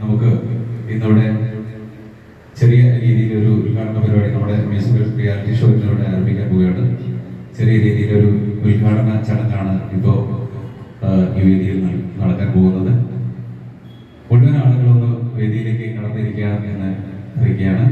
നമുക്ക് ഇന്നിവിടെ ചെറിയ രീതിയിലൊരു ഉദ്ഘാടന പരിപാടി നമ്മുടെ മ്യൂസിക്കൽ റിയാലിറ്റി ഷോ ഇന്നിവിടെ ആരംഭിക്കാൻ പോവുകയാണ്. ചെറിയ രീതിയിലൊരു ഉദ്ഘാടന ചടങ്ങാണ് ഇപ്പോൾ ഈ വേദിയിൽ നടക്കാൻ പോകുന്നത്. മുഴുവൻ ആളുകളൊന്ന് വേദിയിലേക്ക് കടന്നിരിക്കുക എന്ന് അറിയിക്കുകയാണ്.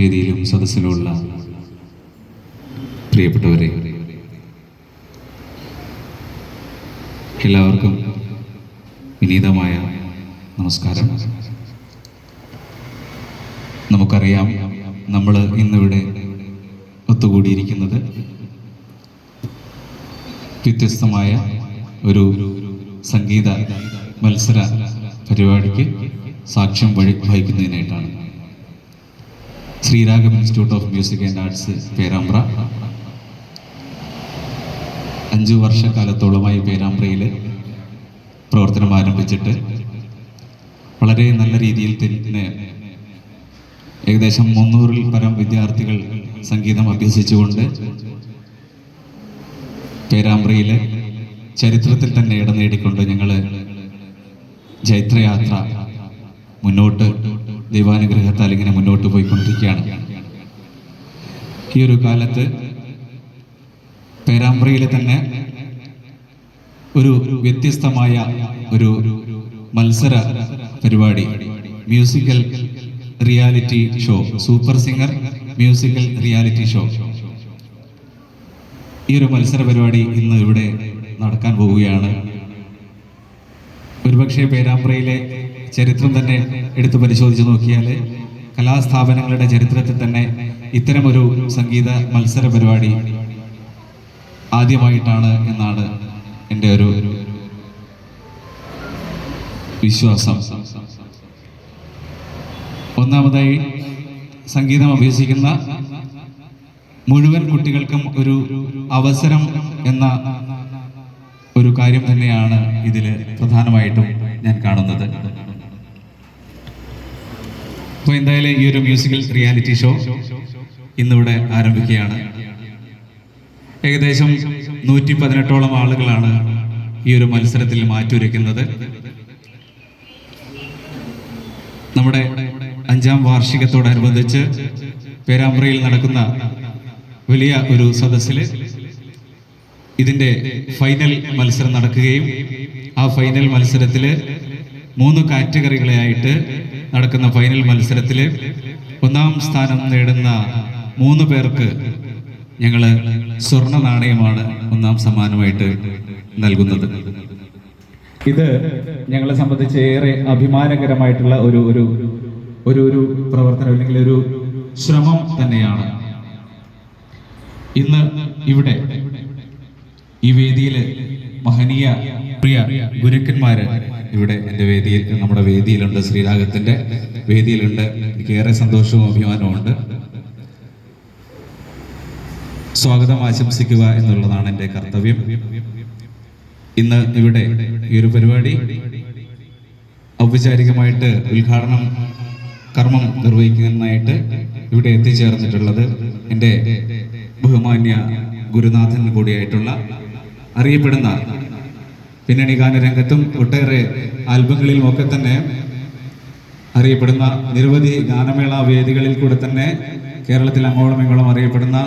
വേദിയിലും സദസ്സിലുമുള്ള പ്രിയപ്പെട്ടവരെ എല്ലാവർക്കും വിനീതമായ നമസ്കാരം. നമുക്കറിയാം നമ്മൾ ഇന്നിവിടെ ഒത്തുകൂടിയിരിക്കുന്നത് വ്യത്യസ്തമായ ഒരു സംഗീത മത്സര പരിപാടിക്ക് സാക്ഷ്യം വഹിക്കുന്നതിനായിട്ടാണ്. Sreeragam institute of music and arts Perambra. അഞ്ചു വർഷക്കാലത്തോളമായി പേരാമ്പ്രയിൽ പ്രവർത്തനം ആരംഭിച്ചിട്ട് വളരെ നല്ല രീതിയിൽ തന്നെ ഏകദേശം മുന്നൂറിൽ പരം വിദ്യാർത്ഥികൾ സംഗീതം അഭ്യസിച്ചുകൊണ്ട് പേരാമ്പ്രയിലെ ചരിത്രത്തിൽ തന്നെ ഇടം നേടിക്കൊണ്ട് ഞങ്ങൾ ജൈത്രയാത്ര മുന്നോട്ട് ദൈവാനുഗ്രഹത്താൽ ഇങ്ങനെ മുന്നോട്ട് പോയിക്കൊണ്ടിരിക്കുകയാണ്. ഈ ഒരു കാലത്ത് പേരാമ്പ്രയിലെ തന്നെ ഒരു വ്യത്യസ്തമായ ഒരു മത്സര പരിപാടി musical reality show super singer musical reality show ഈ ഒരു മത്സര പരിപാടി ഇന്ന് ഇവിടെ നടക്കാൻ പോവുകയാണ്. ഒരുപക്ഷെ പേരാമ്പ്രയിലെ ചരിത്രം തന്നെ എടുത്തു പരിശോധിച്ച് നോക്കിയാൽ കലാസ്ഥാപനങ്ങളുടെ ചരിത്രത്തിൽ തന്നെ ഇത്തരമൊരു സംഗീത മത്സര പരിപാടി ആദ്യമായിട്ടാണ് എന്നാണ് എന്റെ ഒരു വിശ്വാസം. ഒന്നാമതായി സംഗീതം അഭ്യസിക്കുന്ന മുഴുവൻ കുട്ടികൾക്കും ഒരു അവസരം എന്ന ഒരു കാര്യം തന്നെയാണ് ഇതിൽ പ്രധാനമായിട്ടും ഞാൻ കാണുന്നത്. അപ്പോൾ എന്തായാലും ഈ ഒരു മ്യൂസിക്കൽ റിയാലിറ്റി ഷോ ഇന്നിവിടെ ആരംഭിക്കുകയാണ്. ഏകദേശം നൂറ്റി പതിനെട്ടോളം ആളുകളാണ് ഈ ഒരു മത്സരത്തിൽ മാറ്റുരയ്ക്കുന്നത്. നമ്മുടെ അഞ്ചാം വാർഷികത്തോടനുബന്ധിച്ച് പേരാമ്പ്രയിൽ നടക്കുന്ന വലിയ ഒരു സദസ്സിൽ ഇതിന്റെ ഫൈനൽ മത്സരം നടക്കുകയും ആ ഫൈനൽ മത്സരത്തിൽ മൂന്ന് കാറ്റഗറികളായിട്ട് നടക്കുന്ന ഫൈനൽ മത്സരത്തിൽ ഒന്നാം സ്ഥാനം നേടുന്ന മൂന്ന് പേർക്ക് ഞങ്ങൾ സ്വർണ നാണയമാണ് ഒന്നാം സമ്മാനമായിട്ട് നൽകുന്നത്. ഇത് ഞങ്ങളെ സംബന്ധിച്ച് ഏറെ അഭിമാനകരമായിട്ടുള്ള ഒരു ഒരു ഒരു ഒരു പ്രവർത്തനം അല്ലെങ്കിൽ ഒരു ശ്രമം തന്നെയാണ്. ഇന്ന് ഇവിടെ ഈ വേദിയിൽ മഹനീയ പ്രിയ ഗുരുക്കന്മാര് ഇവിടെ എന്റെ വേദിയിൽ നമ്മുടെ വേദിയിലുണ്ട് ശ്രീരാഗത്തിന്റെ വേദിയിലുണ്ട്. എനിക്ക് ഏറെ സന്തോഷവും അഭിമാനവും ഉണ്ട്. സ്വാഗതം ആശംസിക്കുക എന്നുള്ളതാണ് എന്റെ കർത്തവ്യം. ഇന്ന് ഇവിടെ ഈ ഒരു പരിപാടി ഔപചാരികമായിട്ട് ഉദ്ഘാടനം കർമ്മം നിർവഹിക്കുന്നതിനായിട്ട് ഇവിടെ എത്തിച്ചേർന്നിട്ടുള്ളത് എന്റെ ബഹുമാന്യ ഗുരുനാഥൻ കൂടിയായിട്ടുള്ള അറിയപ്പെടുന്ന പിന്നണി ഗാനരംഗത്തും ഒട്ടേറെ ആൽബങ്ങളിലും ഒക്കെ തന്നെ അറിയപ്പെടുന്ന നിരവധി ഗാനമേള വേദികളിൽ കൂടെ തന്നെ കേരളത്തിൽ അങ്ങോളം ഇങ്ങോളം അറിയപ്പെടുന്ന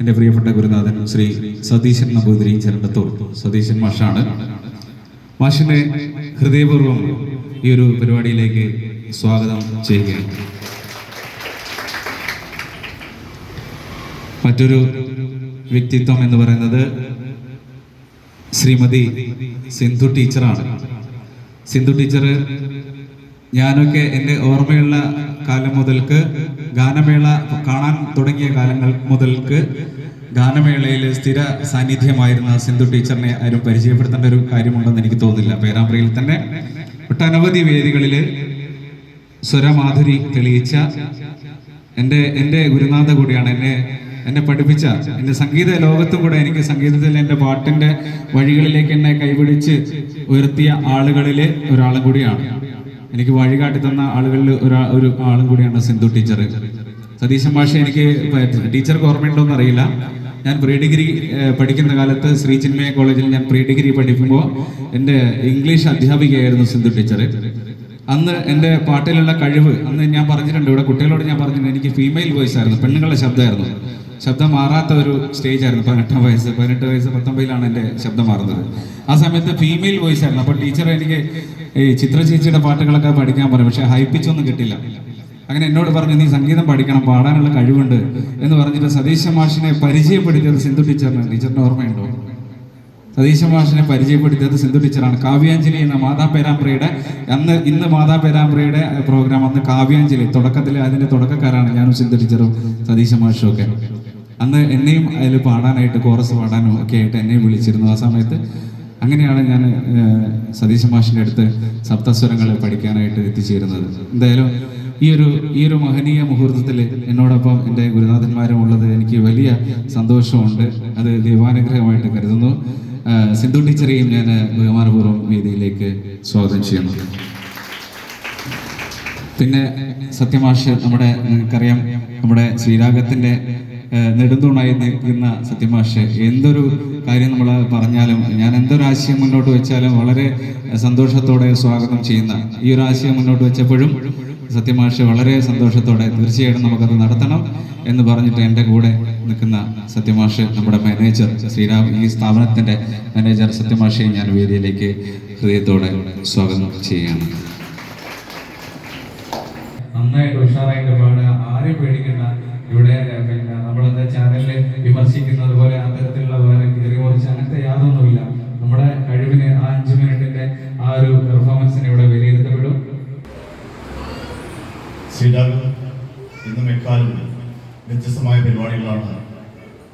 എന്റെ പ്രിയപ്പെട്ട ഗുരുനാഥൻ ശ്രീ സതീശൻ നമ്പൂതിരി ചരണ്ടത്തൂർ സതീശൻ മാഷാണ്. മാഷിനെ ഹൃദയപൂർവം ഈ ഒരു പരിപാടിയിലേക്ക് സ്വാഗതം ചെയ്യുകയാണ്. മറ്റൊരു വ്യക്തിത്വം എന്ന് പറയുന്നത് ശ്രീമതി സിന്ധു ടീച്ചറാണ്. സിന്ധു ടീച്ചർ ഞാനൊക്കെ എന്റെ ഓർമ്മയുള്ള കാലം മുതൽക്ക് ഗാനമേള കാണാൻ തുടങ്ങിയ കാലങ്ങൾ മുതൽക്ക് ഗാനമേളയിൽ സ്ഥിര സാന്നിധ്യമായിരുന്ന സിന്ധു ടീച്ചറിനെ ആരും പരിചയപ്പെടുത്തേണ്ട ഒരു കാര്യമുണ്ടെന്ന് എനിക്ക് തോന്നില്ല പേരാമ്പ്രയിൽ തന്നെ ഒട്ടനവധി വേദികളിൽ സ്വരമാധുരി തെളിയിച്ച എന്റെ എന്റെ ഗുരുനാഥ കൂടിയാണ് എന്നെ എന്നെ പഠിപ്പിച്ച എന്റെ സംഗീത ലോകത്തും കൂടെ എനിക്ക് സംഗീതത്തിൽ എന്റെ പാട്ടിന്റെ വഴികളിലേക്ക് എന്നെ കൈപിടിച്ച് ഉയർത്തിയ ആളുകളിലെ ഒരാളും കൂടിയാണ്. എനിക്ക് വഴികാട്ടി തന്ന ആളുകളിൽ ഒരാ ഒരു ആളും കൂടിയാണ് സിന്ധു ടീച്ചർ സതീശൻ ഭാഷ എനിക്ക് ടീച്ചർക്ക് ഓർമ്മയുണ്ടോന്ന് അറിയില്ല. ഞാൻ പ്രീ ഡിഗ്രി പഠിക്കുന്ന കാലത്ത് ശ്രീ ചിന്മയ കോളേജിൽ ഞാൻ പ്രീ ഡിഗ്രി പഠിക്കുമ്പോൾ എന്റെ ഇംഗ്ലീഷ് അധ്യാപികയായിരുന്നു സിന്ധു ടീച്ചർ അന്ന് എന്റെ പാട്ടിലുള്ള കഴിവ് അന്ന് ഞാൻ പറഞ്ഞിട്ടുണ്ട് ഇവിടെ കുട്ടികളോട് ഞാൻ പറഞ്ഞിട്ടുണ്ട് എനിക്ക് ഫീമെയിൽ വോയിസ് ആയിരുന്നു പെണ്ണുങ്ങളുടെ ശബ്ദമായിരുന്നു. ശബ്ദം മാറാത്ത ഒരു സ്റ്റേജ് ആയിരുന്നു പതിനെട്ടാം വയസ്സ് പതിനെട്ട് വയസ്സ് പത്തൊമ്പതിലാണ് എന്റെ ശബ്ദം മാറുന്നത്. ആ സമയത്ത് ഫീമെയിൽ വോയിസ് ആയിരുന്നു അപ്പോൾ ടീച്ചർ എനിക്ക് ഈ ചിത്ര ചേച്ചിയുടെ പാട്ടുകളൊക്കെ പഠിക്കാൻ പറയും പക്ഷേ ഹൈപ്പിച്ചൊന്നും കിട്ടില്ല. അങ്ങനെ എന്നോട് പറഞ്ഞു നീ സംഗീതം പഠിക്കണം പാടാനുള്ള കഴിവുണ്ട് എന്ന് പറഞ്ഞിട്ട് സതീശ മാഷിനെ പരിചയപ്പെടുത്തിയത് സിന്ധു ടീച്ചറിന് ടീച്ചറിന് ഓർമ്മയുണ്ടോ? സതീശ മാഷിനെ പരിചയപ്പെടുത്തിയത് സിന്ധു ടീച്ചറാണ്. കാവ്യാഞ്ജലി എന്ന മാതാ പേരാമ്പ്രയുടെ അന്ന് ഇന്ന് മാതാ പേരാമ്പ്രയുടെ പ്രോഗ്രാം അന്ന് കാവ്യാഞ്ജലി തുടക്കത്തിൽ അതിന്റെ തുടക്കക്കാരാണ് ഞാനും സിന്ധു ടീച്ചറും സതീശ മാഷും ഒക്കെ. അന്ന് എന്നെയും അതിൽ പാടാനായിട്ട് കോറസ് പാടാനും ഒക്കെ ആയിട്ട് എന്നെയും വിളിച്ചിരുന്നു ആ സമയത്ത്. അങ്ങനെയാണ് ഞാൻ സതീശ മാഷിന്റെ അടുത്ത് സപ്തസ്വരങ്ങൾ പഠിക്കാനായിട്ട് എത്തിച്ചേരുന്നത്. എന്തായാലും ഈ ഒരു ഈ ഒരു മഹനീയ മുഹൂർത്തത്തിൽ എന്നോടൊപ്പം എന്റെ ഗുരുനാഥന്മാരും ഉള്ളത് എനിക്ക് വലിയ സന്തോഷമുണ്ട്. അത് ദൈവാനുഗ്രഹമായിട്ട് കരുതുന്നു. സിന്ധു ടീച്ചറെയും ഞാൻ ബഹുമാനപൂർവം വേദിയിലേക്ക് സ്വാഗതം ചെയ്യുന്നു. പിന്നെ സത്യമാഷ് നമ്മുടെ നിങ്ങൾക്കറിയാം നമ്മുടെ ശ്രീരാഗത്തിന്റെ ഏഹ്, നെടുന്തൂണായി നിൽക്കുന്ന സത്യമാഷ് എന്തൊരു കാര്യം നമ്മൾ പറഞ്ഞാലും ഞാൻ എന്തൊരു ആശയം മുന്നോട്ട് വെച്ചാലും വളരെ സന്തോഷത്തോടെ സ്വാഗതം ചെയ്യുന്ന ഈ ഒരു ആശയം മുന്നോട്ട് വെച്ചപ്പോഴും സത്യമാഷ് വളരെ സന്തോഷത്തോടെ തീർച്ചയായിട്ടും നമുക്കത് നടത്തണം എന്ന് പറഞ്ഞിട്ട് എന്റെ കൂടെ നിൽക്കുന്ന സത്യമാഷ് നമ്മുടെ മാനേജർ ശ്രീരാം. ഈ സ്ഥാപനത്തിന്റെ മാനേജർ സത്യമാഷയെ ഞാൻ വേദിയിലേക്ക് ഹൃദയത്തോടെ സ്വാഗതം ചെയ്യുകയാണ്. നന്നായിട്ട് ഉഷാറായിട്ട് പാടുക ആരും പേടിക്കണ്ട. ഇവിടെ പിന്നെ നമ്മളെന്താ ചാനലിൽ വിമർശിക്കുന്നത് പോലെ അത്തരത്തിലുള്ള വേറെ കയറി കുറച്ച് അങ്ങനത്തെ യാതൊന്നുമില്ല. നമ്മുടെ കഴിവിന് ആ അഞ്ചു മിനിറ്റിന്റെ ആ ഒരു പെർഫോമൻസിന് ഇവിടെ വിലയിരുത്തപ്പെടും. ശ്രീരാഗം ഇന്നും എക്കാലം വ്യത്യസ്തമായ പരിപാടികളാണ്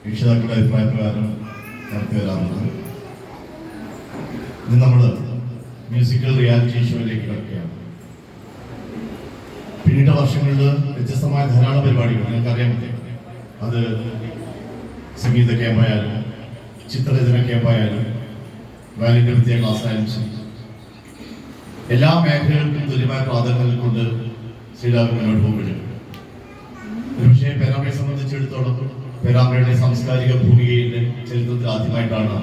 രക്ഷിതാക്കളുടെ അഭിപ്രായപ്രകാരം നടത്തി വരാറുള്ളത്. ഇത് നമ്മൾ മ്യൂസിക്കൽ റിയാലിറ്റി ഷോയിലേക്ക് കിടക്കുകയാണ്. പിന്നീട് വർഷങ്ങളിൽ വ്യത്യസ്തമായ ധാരാളം പരിപാടികൾ നിങ്ങൾക്കറിയാൻ പറ്റും അത് സംഗീത ക്യാമ്പായാലും ചിത്രരചന ക്യാമ്പായാലും വയലിന്റെ പ്രത്യേക ക്ലാസ് ആയാലും ശരി. എല്ലാ മേഖലകൾക്കും തുല്യമായ പ്രാധാന്യം നൽകിക്കൊണ്ട് ശ്രീരാമൻ മുന്നോട്ട് പോകുകയും ഒരുപക്ഷെ പേരാമ്പ്രയെ സംബന്ധിച്ചിടത്തോളം പേരാമ്പ്രയുടെ സാംസ്കാരിക ഭൂമികയിൽ ചരിത്രത്തിൽ ആദ്യമായിട്ടാണ്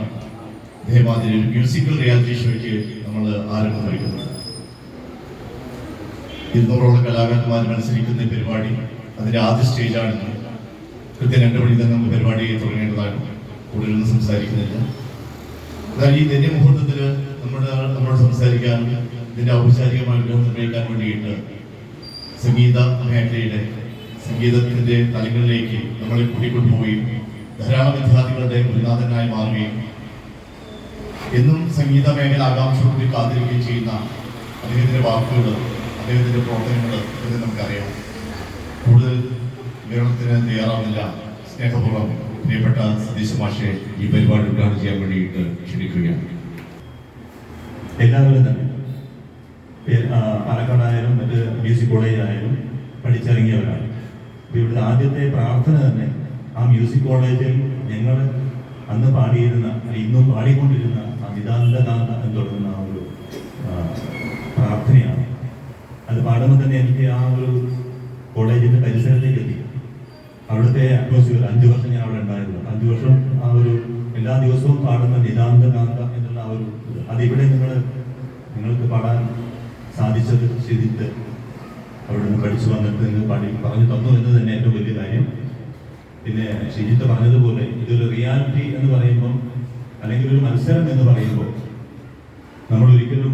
ദേവാതിരി മ്യൂസിക്കൽ റിയാലിറ്റി ഷോയ്ക്ക് നമ്മൾ ആരംഭം വയ്ക്കുന്നത് ഇരുന്നൂറോളം കലാകാരന്മാർ മത്സരിക്കുന്ന പരിപാടി അതിന്റെ ആദ്യ സ്റ്റേജാണ്. കൃത്യം രണ്ട് മണി തന്നെ നമുക്ക് പരിപാടി തുടങ്ങേണ്ടതാണ് കൂടുതലൊന്നും സംസാരിക്കുന്നില്ല എന്നാൽ ഈ ധന്യ മുഹൂർത്തത്തിൽ നമ്മുടെ നമ്മളോട് സംസാരിക്കാനും ഇതിന്റെ ഔപചാരികമായി നിർവഹിക്കാൻ വേണ്ടിയിട്ട് സംഗീത മേഖലയുടെ സംഗീതത്തിന്റെ തലങ്ങളിലേക്ക് നമ്മളെ കൂട്ടിക്കൊണ്ടുപോവുകയും ധാരാളം വിദ്യാർത്ഥികളുടെ ഗുരുനാഥനായി മാറുകയും എന്നും സംഗീത മേഖല ആകാംക്ഷയോടുകൂടി കാത്തിരിക്കുകയും ചെയ്യുന്ന അദ്ദേഹത്തിന്റെ വാക്കുകൾ അദ്ദേഹത്തിന്റെ പ്രവർത്തനങ്ങൾ എന്ന് നമുക്കറിയാം. കൂടുതൽ വിവരണത്തിന് തയ്യാറാവുന്നില്ല. സ്നേഹപൂർവം പ്രിയപ്പെട്ട സതീശ് മാഷെ ഈ പരിപാടി ഉദ്ഘാടനം ചെയ്യാൻ വേണ്ടിയിട്ട് ക്ഷണിക്കുകയാണ്. എല്ലാവരും തന്നെ പാലക്കാടായാലും മറ്റ് മ്യൂസിക് സി കോളേജായാലും പഠിച്ചിറങ്ങിയവരാണ്. ഇവിടുത്തെ ആദ്യത്തെ പ്രാർത്ഥന തന്നെ ആ മ്യൂസിക് കോളേജിൽ ഞങ്ങൾ അന്ന് പാടിയിരുന്ന ഇന്നും പാടിക്കൊണ്ടിരുന്ന നിതാന്തകാന്ത എന്ന് തുടങ്ങുന്ന ആ ഒരു പ്രാർത്ഥനയാണ് അത് പാടുമ്പോൾ തന്നെ എനിക്ക് ആ ഒരു കോളേജിന്റെ പരിസരത്തേക്ക് എത്തി അവിടുത്തെ അറ്റ്മോസ്ഫിയർ അഞ്ചു വർഷം ഞാൻ അവിടെ ഉണ്ടായിരുന്നു അഞ്ചു വർഷം ആ ഒരു എല്ലാ ദിവസവും പാടുന്ന നിതാന്തകാന്ത എന്നുള്ള ആ ഒരു. അതിവിടെ നിങ്ങൾ നിങ്ങൾക്ക് പാടാൻ സാധിച്ചത് ശരിത്ത് അവിടെ നിന്ന് പഠിച്ചു വന്നിട്ട് നിങ്ങൾ പാടി. പറഞ്ഞു തന്നു എന്ന് തന്നെ ഏറ്റവും വലിയ കാര്യം. പിന്നെ ഷിജിത്ത് പറഞ്ഞതുപോലെ ഇതൊരു റിയാലിറ്റി എന്ന് പറയുമ്പോൾ അല്ലെങ്കിൽ ഒരു മത്സരം എന്ന് പറയുമ്പോൾ നമ്മൾ ഒരിക്കലും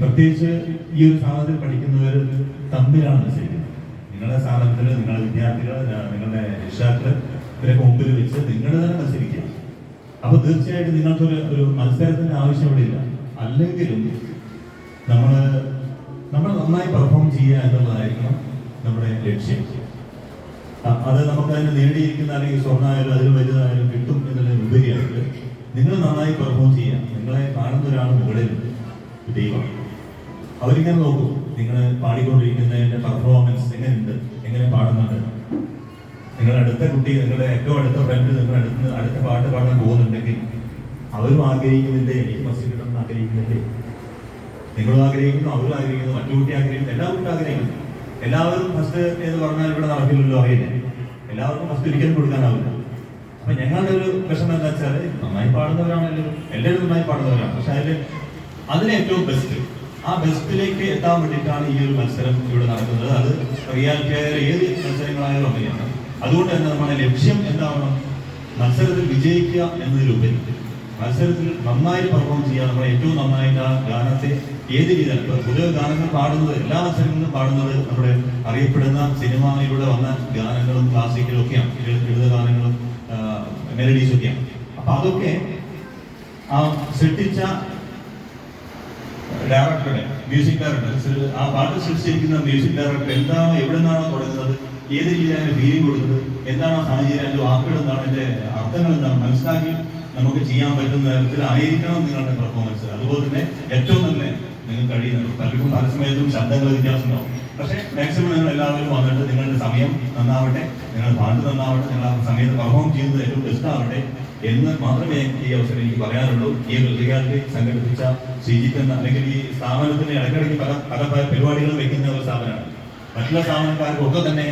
പ്രത്യേകിച്ച് ഈ ഒരു സാധനത്തിൽ പഠിക്കുന്നവർ തമ്മിലാണ് മത്സരിക്കുന്നത് നിങ്ങളുടെ സ്ഥാപനത്തിൽ നിങ്ങളുടെ വിദ്യാർത്ഥികൾ നിങ്ങളുടെ രക്ഷിതാക്കൾ ഇവരൊക്കെ മുമ്പിൽ വെച്ച് നിങ്ങൾ തന്നെ മത്സരിക്കുക. അപ്പൊ തീർച്ചയായിട്ടും നിങ്ങൾക്കൊരു ഒരു മത്സരത്തിന്റെ ആവശ്യം ഇവിടെ ഇല്ല. അല്ലെങ്കിലും നമ്മൾ നമ്മൾ നന്നായി പെർഫോം ചെയ്യുക എന്നുള്ളതായിരിക്കണം നമ്മുടെ ലക്ഷ്യം. അത് നമുക്ക് അതിന് നേടിയിരിക്കുന്ന അല്ലെങ്കിൽ സ്വർണമായാലും അതിൽ വലുതായാലും കിട്ടും എന്നുള്ളതിന് ഉപരിയായിട്ട് നിങ്ങൾ നന്നായി പെർഫോം ചെയ്യുക. നിങ്ങളെ കാണുന്ന ഒരാൾ മുകളിൽ ദൈവം. അവരിങ്ങനെ നോക്കും. നിങ്ങൾ പാടിക്കൊണ്ടിരിക്കുന്നതിന്റെ പെർഫോമൻസ് എങ്ങനെയുണ്ട്? എങ്ങനെ പാടുന്നുണ്ട്? നിങ്ങളുടെ അടുത്ത കുട്ടി നിങ്ങളുടെ ഏറ്റവും അടുത്ത ഫ്രണ്ട് നിങ്ങളുടെ അടുത്ത് അടുത്ത പാട്ട് പാടാൻ പോകുന്നുണ്ടെങ്കിൽ അവരും ആഗ്രഹിക്കുന്നില്ലേ? എനിക്ക് ഫസ്റ്റ് കിട്ടണം ആഗ്രഹിക്കുന്നില്ലേ? നിങ്ങളും ആഗ്രഹിക്കുന്നു അവരും ആഗ്രഹിക്കുന്നു മറ്റു കുട്ടി ആഗ്രഹിക്കുന്നു എല്ലാ കുട്ടി ആഗ്രഹിക്കുന്നു എല്ലാവരും ഫസ്റ്റ് എന്ന് പറഞ്ഞാൽ ഇവിടെ നടക്കില്ലല്ലോ അറിയില്ല. എല്ലാവർക്കും ഫസ്റ്റ് ഒരിക്കലും കൊടുക്കാനാവില്ല. അപ്പൊ ഞങ്ങളുടെ ഒരു വിഷമം എന്താ വെച്ചാൽ നന്നായി പാടുന്നവരാണല്ലോ. എല്ലാവരും നന്നായി പാടുന്നവരാണ്. പക്ഷെ അതിൽ അതിന് ഏറ്റവും ബെസ്റ്റ് ആ ബെസ്റ്റിലേക്ക് എത്താൻ വേണ്ടിയിട്ടാണ് ഈ ഒരു മത്സരം ഇവിടെ നടക്കുന്നത്. അത് റിയാലിറ്റി ഏത് മത്സരങ്ങളായാലും അങ്ങനെയാണ് അതുകൊണ്ട് തന്നെ നമ്മുടെ ലക്ഷ്യം എന്താവണം? മത്സരത്തിൽ വിജയിക്കുക എന്നതിലുപരി. മത്സരത്തിൽ നന്നായി പെർഫോം ചെയ്യാൻ നമ്മൾ ഏറ്റവും നന്നായിട്ട് ആ ഗാനത്തെ ഏത് രീതിയിൽ പൊതുവെ ഗാനങ്ങൾ പാടുന്നത് എല്ലാ മത്സരങ്ങളിലും പാടുന്നത് നമ്മുടെ അറിയപ്പെടുന്ന സിനിമയിലൂടെ വന്ന ഗാനങ്ങളും ക്ലാസിക്കലും ഒക്കെയാണ് എഴുത ഗാനങ്ങളും മെലഡീസ് ഒക്കെയാണ്. അപ്പൊ അതൊക്കെ ആ സൃഷ്ടിച്ച ഡയറക്ടറുടെ മ്യൂസിക് ഡയറക്ടർ ആ പാട്ട് സൃഷ്ടിച്ചിരിക്കുന്ന മ്യൂസിക് ഡയറക്ടർ എന്താണോ എവിടെ നിന്നാണോ തുടങ്ങുന്നത് ഏത് രീതിയിലാണ് ഫീലിംഗ് കൊടുക്കുന്നത് എന്താണ് സാഹചര്യം അതിന്റെ വാക്കുകൾ എന്താണ് അതിന്റെ അർത്ഥങ്ങൾ എന്താണ് മനസ്സിലാക്കി നമുക്ക് ചെയ്യാൻ പറ്റുന്ന തരത്തിലായിരിക്കണം നിങ്ങളുടെ പെർഫോമൻസ് അതുപോലെ തന്നെ ഏറ്റവും നല്ല നിങ്ങൾ കഴിയുന്നത് പലർക്കും പല സമയത്തും ശബ്ദങ്ങൾ വ്യത്യാസം ഉണ്ടാവും പക്ഷേ മാക്സിമം നിങ്ങൾ എല്ലാവരും വന്നിട്ട് നിങ്ങളുടെ സമയം നന്നാവട്ടെ നിങ്ങൾ പാട്ട് നന്നാവട്ടെ നിങ്ങൾ ആ സമയത്ത് പെർഫോം ചെയ്യുന്നത് ഏറ്റവും ബെസ്റ്റ് ആവട്ടെ എന്ന് മാത്രമേ ഈ അവസരം എനിക്ക് പറയാനുള്ളൂ. ഈ റിയാലിറ്റി സംഘടിപ്പിച്ച ശ്രീജിത്ത് അല്ലെങ്കിൽ ഈ സ്ഥാപനത്തിന് ഇടയ്ക്കിടയ്ക്ക് പല പല പല പരിപാടികൾ വെക്കുന്ന ഒരു സ്ഥാപനമാണ്. മറ്റുള്ള സ്ഥാപനക്കാർക്കൊക്കെ തന്നെ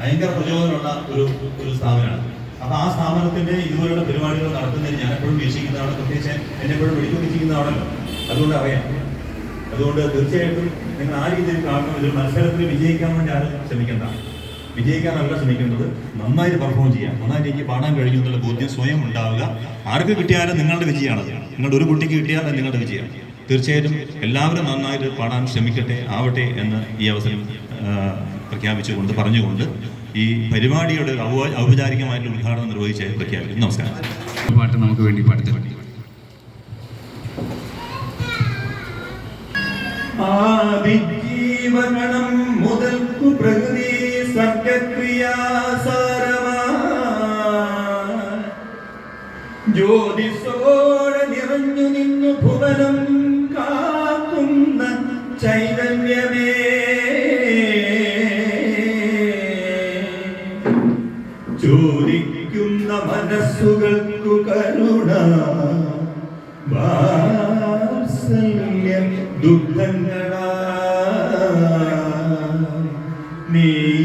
ഭയങ്കര പ്രചോദനമുള്ള ഒരു ഒരു സ്ഥാപനമാണ്. അപ്പൊ ആ സ്ഥാപനത്തിന്റെ ഇതുപോലുള്ള പരിപാടികൾ നടത്തുന്നതിന് ഞാൻ എപ്പോഴും വീക്ഷിക്കുന്നതാണ്. പ്രത്യേകിച്ച് എന്നെ എപ്പോഴും ചെയ്യുന്നതാണല്ലോ അതുകൊണ്ട് അറിയാം. അതുകൊണ്ട് തീർച്ചയായിട്ടും നിങ്ങൾ ആ രീതിയിൽ കാണണം ഇതൊരു മത്സരത്തിൽ വിജയിക്കാൻ വേണ്ടി ആരും ശ്രമിക്കേണ്ട. വിജയിക്കാനല്ല ശ്രമിക്കേണ്ടത് നന്നായിട്ട് പെർഫോം ചെയ്യാം നന്നായിട്ട് എനിക്ക് പാടാൻ കഴിഞ്ഞു എന്നുള്ള ബോധ്യം സ്വയം ഉണ്ടാവുക. ആർക്ക് കിട്ടിയാലും നിങ്ങളുടെ വിജയമാണ് നിങ്ങളുടെ ഒരു കുട്ടിക്ക് കിട്ടിയാൽ നിങ്ങളുടെ വിജയം തീർച്ചയായിട്ടും എല്ലാവരും നന്നായിട്ട് പാടാൻ ശ്രമിക്കട്ടെ ആവട്ടെ എന്ന് ഈ അവസരം പ്രഖ്യാപിച്ചുകൊണ്ട് പറഞ്ഞുകൊണ്ട് ഈ പരിപാടിയുടെ ഔപചാരികമായിട്ടുള്ള ഉദ്ഘാടനം നിർവഹിച്ച് പ്രഖ്യാപിക്കുന്നു. നമസ്കാരം. പാട്ട് നമുക്ക് വേണ്ടി പാടിത്തരാം ആദിജീവഗണം മുതൽക്കു പ്രകൃതി ജ്യോതിസോടെ നിറഞ്ഞു നിന്നു ഭുവനം കാക്കുന്ന ചൈതന്യമേ. കരുണ. വാത്സല്യം ദുഃഖങ്ങളാ. നീ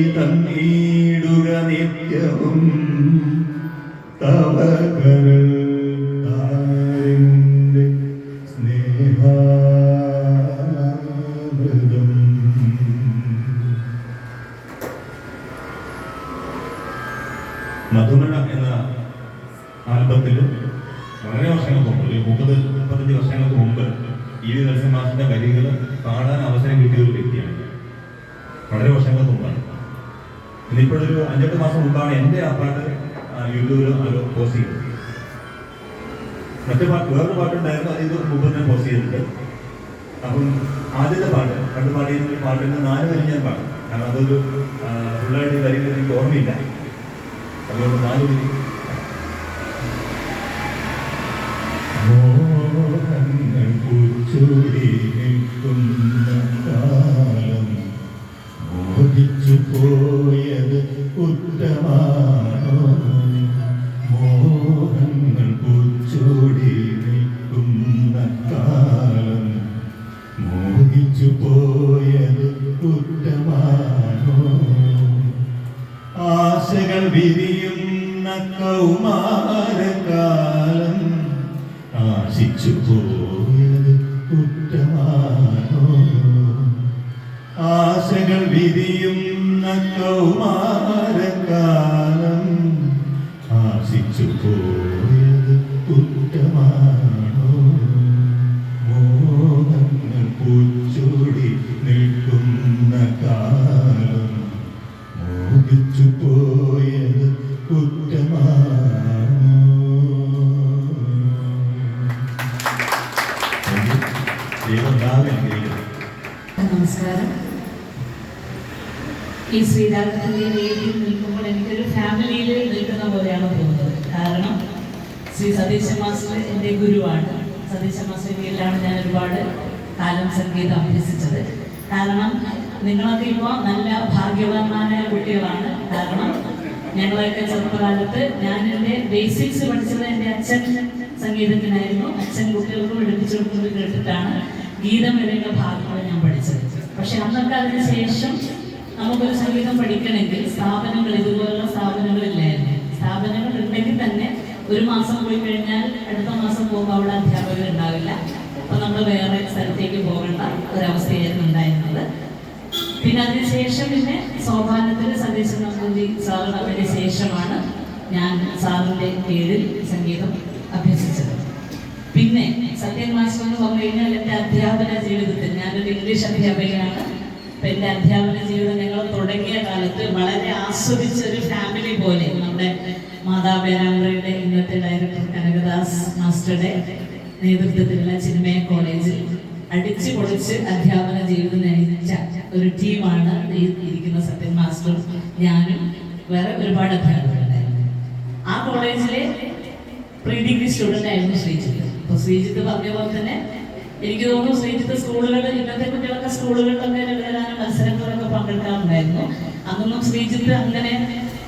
ഇന്നിപ്പോഴൊരു അഞ്ചെട്ട് മാസം മുമ്പാണ് എന്റെ പാട്ട് യൂട്യൂബിൽ അത് പോസ്റ്റ് ചെയ്തത്. മറ്റു പാട്ട് വേറൊരു പാട്ടുണ്ടായിരുന്നു അത് ഇത് മുമ്പ് ഞാൻ പോസ്റ്റ് ചെയ്തിട്ടുണ്ട് അപ്പം ആദ്യത്തെ പാട്ട് പണ്ട് പാടിയിരുന്ന ഒരു പാട്ടിന് നാല് വരി ഞാൻ പാടും. കാരണം അതൊരു ഫുള്ളായിട്ട് കാര്യങ്ങൾ എനിക്ക് ഓർമ്മയില്ല. അതുകൊണ്ട് നാല് വരി. മോഹങ്ങൾ പൂച്ചൂടി നിൽക്കുന്ന. ആശകൾ വിരിയുന്ന കൗമാരകാലം ആശിച്ചു പോയത് നമസ്കാരം. ഈ ശ്രീരാഗത്തിന്റെ വീട്ടിൽ നിൽക്കുമ്പോൾ എനിക്കൊരു ഫാമിലിയിൽ നിൽക്കുന്ന പോലെയാണ് തോന്നുന്നത്. കാരണം ശ്രീ സതീശ മാസ്റ്റർ എന്റെ ഗുരുവാണ്. സതീശ മാസ്റ്റർ കീഴിലാണ് ഞാൻ ഒരുപാട് കാലം സംഗീതം അഭ്യസിച്ചത്. കാരണം നിങ്ങളൊക്കെ ഇപ്പോൾ നല്ല ഭാഗ്യവാന്മാരായ കുട്ടികളാണ്. കാരണം ഞങ്ങളൊക്കെ ചെറുപ്പകാലത്ത് ഞാൻ എന്റെ ബേസിക്സ് പഠിച്ചത് എന്റെ അച്ഛൻ സംഗീതത്തിനായിരുന്നു. അച്ഛൻ കുട്ടികൾക്ക് പഠിപ്പിച്ചു കൊടുക്കുന്നത് കേട്ടിട്ടാണ് ഗീതം വരെയുള്ള ഭാഗങ്ങൾ ഞാൻ പഠിച്ചത്. പക്ഷെ അന്നൊക്കെ അതിന് ശേഷം നമുക്കൊരു സംഗീതം പഠിക്കണമെങ്കിൽ സ്ഥാപനങ്ങൾ ഇതുപോലുള്ള സ്ഥാപനങ്ങളില്ലായിരുന്നു. സ്ഥാപനങ്ങൾ ഉണ്ടെങ്കിൽ തന്നെ ഒരു മാസം പോയി കഴിഞ്ഞാൽ അടുത്ത മാസം പോകുമ്പോൾ അവിടെ അധ്യാപകർ ഉണ്ടാവില്ല. അപ്പൊ നമ്മൾ വേറെ സ്ഥലത്തേക്ക് പോകേണ്ട ഒരവസ്ഥയായിരുന്നു ഉണ്ടായിരുന്നത്. പിന്നെ അതിനുശേഷം പിന്നെ സോപാനത്തിൽ സതീശൻ നമ്പൂതി സാർ ശേഷമാണ് ഞാൻ സാറിന്റെ കീഴിൽ സംഗീതം അഭ്യസിച്ചത്. പിന്നെ സത്യൻ മാസ്റ്റർ എന്ന് പറഞ്ഞു കഴിഞ്ഞാൽ എന്റെ അധ്യാപന ജീവിതത്തിൽ ഞാനൊരു ഇംഗ്ലീഷ് അധ്യാപികയാണ്. അപ്പൊ എന്റെ അധ്യാപന ജീവിതം ഞങ്ങൾ തുടങ്ങിയ കാലത്ത് വളരെ ആസ്വദിച്ച ഒരു ഫാമിലി പോലെ നമ്മുടെ മാതാപേരാമ്പ്രയുടെ ഇന്നത്തെ ഡയറക്ടർ കനകദാസ് മാസ്റ്ററുടെ നേതൃത്വത്തിലുള്ള ചിന്മയ കോളേജിൽ അടിച്ചു പൊളിച്ച് അധ്യാപന ജീവിതം നയിച്ച ഒരു ടീമാണ് ഈ ഇരിക്കുന്ന സത്യൻ മാസ്റ്ററും ഞാനും. വേറെ ഒരുപാട് അധ്യാപകരുണ്ടായിരുന്നു. ആ കോളേജിലെ പ്രീ ഡിഗ്രി സ്റ്റുഡന്റ് ആയിരുന്നു ശ്രീജിത്ത്. അപ്പോൾ ശ്രീജിത്ത് പറഞ്ഞ പോലെ തന്നെ എനിക്ക് തോന്നുന്നു ശ്രീജിത്ത് സ്കൂളുകളിൽ ഇന്നത്തെ കുട്ടികളൊക്കെ സ്കൂളുകളിലൊക്കെ ലളിതഗാന മത്സരങ്ങളൊക്കെ പങ്കെടുക്കാറുണ്ടായിരുന്നു. അന്നൊന്നും ശ്രീജിത്ത് അങ്ങനെ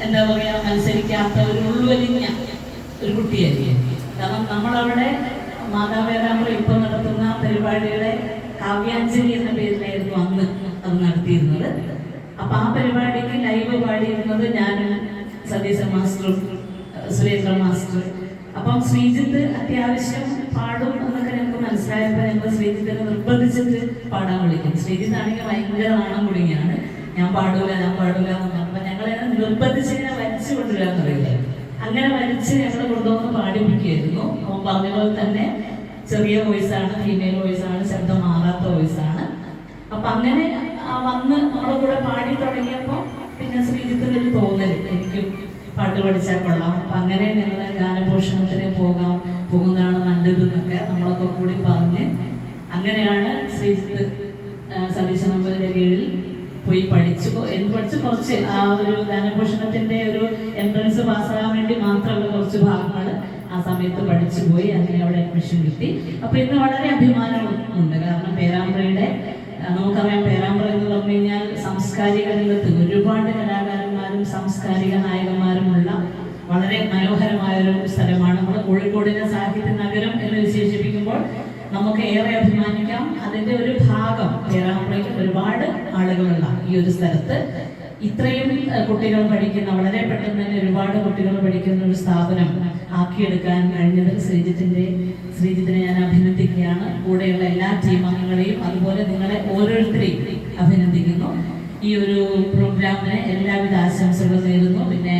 എന്താ പറയാ മത്സരിക്കാത്ത ഒരു ഉൾവലിഞ്ഞ ഒരു കുട്ടിയായിരിക്കും കാരണം നമ്മളവിടെ മാതാപിതാക്കൾ ഇപ്പൊ നടത്തുന്ന പരിപാടിയുടെ കാവ്യാഞ്ജലി എന്ന പേരിലായിരുന്നു അന്ന് അത് നടത്തിയിരുന്നത്. അപ്പൊ ആ പരിപാടിക്ക് ലൈവ് പാടിയിരുന്നത് ഞാൻ സതീശ മാസ്റ്ററും സുരേന്ദ്ര മാസ്റ്റർ അപ്പം ശ്രീജിത്ത് അത്യാവശ്യം പാടും എന്നൊക്കെ ഞങ്ങൾക്ക് മനസ്സിലായപ്പോൾ ഞങ്ങൾ ശ്രീജിത്തിനെ നിർബന്ധിച്ചിട്ട് പാടാൻ വിളിക്കും. ശ്രീജിത്ത് ആണെങ്കിൽ ഭയങ്കര നാണം കുടുങ്ങിയാണ്. ഞാൻ പാടൂല ഞാൻ പാടൂല എന്ന് പറഞ്ഞപ്പോൾ ഞങ്ങളെ നിർബന്ധിച്ച് ഇങ്ങനെ വലിച്ചു കൊണ്ടുവരാൻ അറിയില്ല. അങ്ങനെ വലിച്ച് ഞങ്ങൾ കൊണ്ടുവന്ന് പാടിപ്പിക്കുകയായിരുന്നു അവൻ പറഞ്ഞ പോലെ തന്നെ ചെറിയ വോയിസാണ് ഫീമെയിൽ വോയിസാണ് ശബ്ദം മാറാത്ത വോയിസാണ് അപ്പൊ അങ്ങനെ വന്ന് നമ്മുടെ കൂടെ പാടി തുടങ്ങിയപ്പോൾ പിന്നെ ശ്രീജിത്തിനൊരു തോന്നൽ എനിക്കും പാട്ട് പഠിച്ചാൽ കൊള്ളാം. അപ്പൊ അങ്ങനെ ഞങ്ങൾ ഗാനഭൂഷണത്തിന് പോകാം. പോകുന്നതാണ് നല്ലത് എന്നൊക്കെ നമ്മളൊക്കെ കൂടി പറഞ്ഞ് അങ്ങനെയാണ് ആ, സതീശ നമ്പറിന്റെ കീഴിൽ പോയി പഠിച്ചു. എന്ന് പഠിച്ച് കുറച്ച് ആ ഒരു ഗാനഭൂഷണത്തിന്റെ ഒരു എൻട്രൻസ് പാസ്സാകാൻ വേണ്ടി മാത്രമുള്ള കുറച്ച് ഭാഗങ്ങൾ ആ സമയത്ത് പഠിച്ചു പോയി. അങ്ങനെ അവിടെ അഡ്മിഷൻ കിട്ടി. അപ്പൊ ഇന്ന് വളരെ അഭിമാനം ഉണ്ട് കാരണം പേരാമ്പ്രയുടെ നമുക്കറിയാം പേരാമ്പ്ര എന്ന് പറഞ്ഞു കഴിഞ്ഞാൽ സാംസ്കാരിക രംഗത്ത് ഒരുപാട് കലാകാരന്മാരും സാംസ്കാരിക നായകന്മാരുമുള്ള വളരെ മനോഹരമായ ഒരു സ്ഥലമാണ്. നമ്മൾ കോഴിക്കോടിനെ സാഹിത്യ നഗരം എന്ന് വിശേഷിപ്പിക്കുമ്പോൾ നമുക്ക് ഏറെ അഭിമാനിക്കാം. അതിന്റെ ഒരു ഭാഗം പേരാമ്പ്രയിൽ ഒരുപാട് ആളുകളുള്ള ഈ ഒരു സ്ഥലത്ത്. ഇത്രയും കുട്ടികൾ പഠിക്കുന്ന വളരെ പെട്ടെന്ന് തന്നെ ഒരുപാട് കുട്ടികൾ പഠിക്കുന്ന ഒരു സ്ഥാപനം ആക്കിയെടുക്കാൻ കഴിഞ്ഞത് ശ്രീജിത്തിന്റെ ശ്രീജിത്തിനെ ഞാൻ അഭിനന്ദിക്കുകയാണ്. കൂടെയുള്ള എല്ലാ ടീം അംഗങ്ങളെയും അതുപോലെ നിങ്ങളെ ഓരോരുത്തരെയും അഭിനന്ദിക്കുന്നു. ഈ ഒരു പ്രോഗ്രാമിന് എല്ലാവിധ ആശംസകളും നേരുന്നു. പിന്നെ